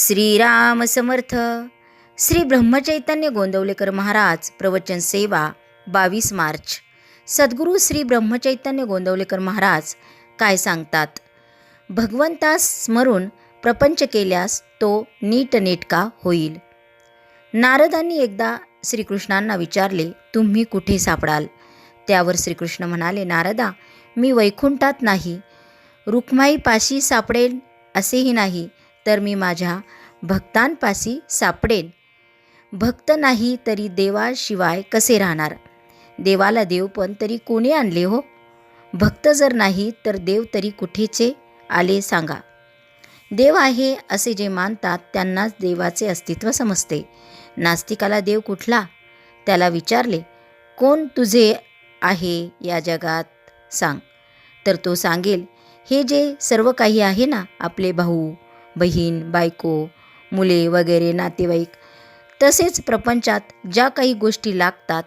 श्रीराम समर्थ. श्री ब्रह्मचैतन्य गोंदवलेकर महाराज प्रवचन सेवा बावीस मार्च. सद्गुरू श्री ब्रह्मचैतन्य गोंदवलेकर महाराज काय सांगतात? भगवंतास स्मरून प्रपंच केल्यास तो नीटनेटका होईल. नारदांनी एकदा श्रीकृष्णांना विचारले तुम्ही कुठे सापडाल? त्यावर श्रीकृष्ण म्हणाले नारदा मी वैकुंठात नाही. रुक्माईपाशी सापडेल असेही नाही. तर मी माझ्या भक्तांपाशी सापडेन. भक्त नाही तरी देवाशिवाय कसे राहणार? देवाला देव पण तरी कोणी आणले हो? भक्त जर नाही तर देव तरी कुठेचे आले सांगा. देव आहे असे जे मानतात त्यांनाच देवाचे अस्तित्व समजते. नास्तिकाला देव कुठला? त्याला विचारले कोण तुझे आहे या जगात? सांग. तर तो सांगेल हे जे सर्व काही आहे ना आपले भाऊ बहीण बायको मुले वगैरे नातेवाईक तसेच प्रपंचात ज्या काही गोष्टी लागतात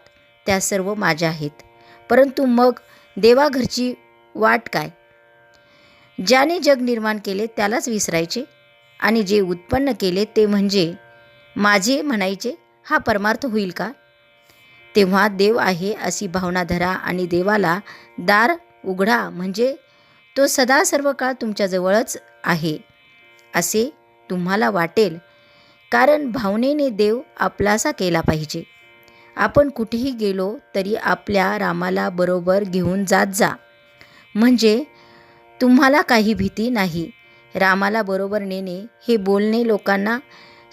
त्या सर्व माझ्या आहेत. परंतु मग देवाघरची वाट काय? ज्याने जग निर्माण केले त्यालाच विसरायचे आणि जे उत्पन्न केले ते म्हणजे माझे म्हणायचे हा परमार्थ होईल का? तेव्हा देव आहे अशी भावना धरा आणि देवाला दार उघडा म्हणजे तो सदा सर्व काळ तुमच्याजवळच आहे. असे तुम्हाला वाटेल. कारण भावनेने देव आपलासा केला पाहिजे. आपण कुठेही गेलो तरी आपल्या रामाला बरोबर घेऊन जात जा. म्हणजे तुम्हाला काही भीती नाही. रामाला बरोबर नेणे हे बोलणे लोकांना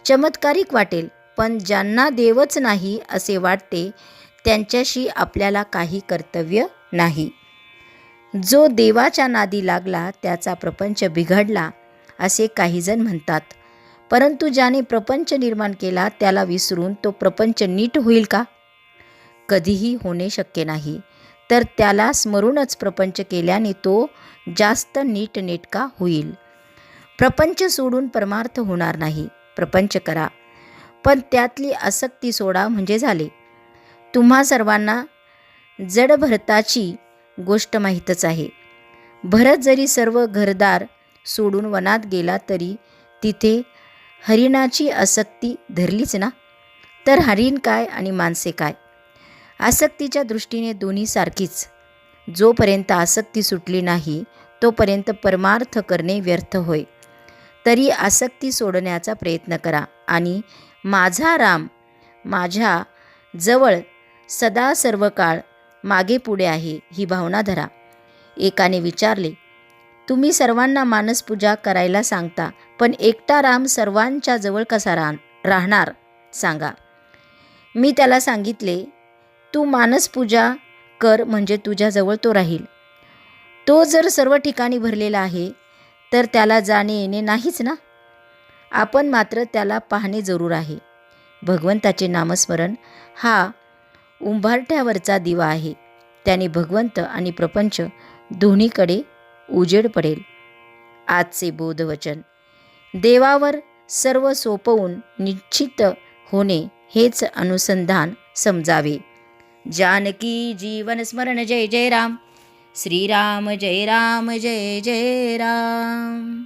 चमत्कारिक वाटेल. पण ज्यांना देवच नाही असे वाटते त्यांच्याशी आपल्याला काही कर्तव्य नाही. जो देवाच्या नादी लागला त्याचा प्रपंच बिघडला. असे काहीजण म्हणतात. परंतु ज्याने प्रपंच निर्माण केला त्याला विसरून तो प्रपंच नीट होईल का? कधीही होणे शक्य नाही. तर त्याला स्मरूनच प्रपंच केल्याने तो जास्त नीटनेटका होईल. प्रपंच सोडून परमार्थ होणार नाही. प्रपंच करा. पण त्यातली आसक्ती सोडा म्हणजे झाले. तुम्हा सर्वांना जड भरताची गोष्ट माहीतच आहे. भरत जरी सर्व घरदार सोडून वनात गेला तरी तिथे हरिणाची आसक्ती धरलीच ना? तर हरिण काय आणि माणसे काय? आसक्तीच्या दृष्टीने दोन्ही सारखीच. जोपर्यंत आसक्ती सुटली नाही तोपर्यंत परमार्थ करणे व्यर्थ होय. तरी आसक्ती सोडण्याचा प्रयत्न करा आणि माझा राम माझ्या जवळ सदा सर्व काळ मागे पुढे आहे ही भावना धरा. एकाने विचारले तुम्ही सर्वांना मानसपूजा करायला सांगता पण एकटा राम सर्वांच्या जवळ कसा राह राहणार? सांगा. मी त्याला सांगितले तू मानसपूजा कर म्हणजे तुझ्याजवळ तो राहील. तो जर सर्व ठिकाणी भरलेला आहे तर त्याला जाणे येणे नाहीच ना? आपण मात्र त्याला पाहणे जरूर आहे. भगवंताचे नामस्मरण हा उंभारठ्यावरचा दिवा आहे. त्याने भगवंत आणि प्रपंच दोन्हीकडे उजेड पडेल. आजचे बोधवचन. देवावर सर्व सोपवून निश्चित होणे हेच अनुसंधान समजावे. जानकी जीवन स्मरण जय जय राम. श्रीराम जय राम जय जय राम.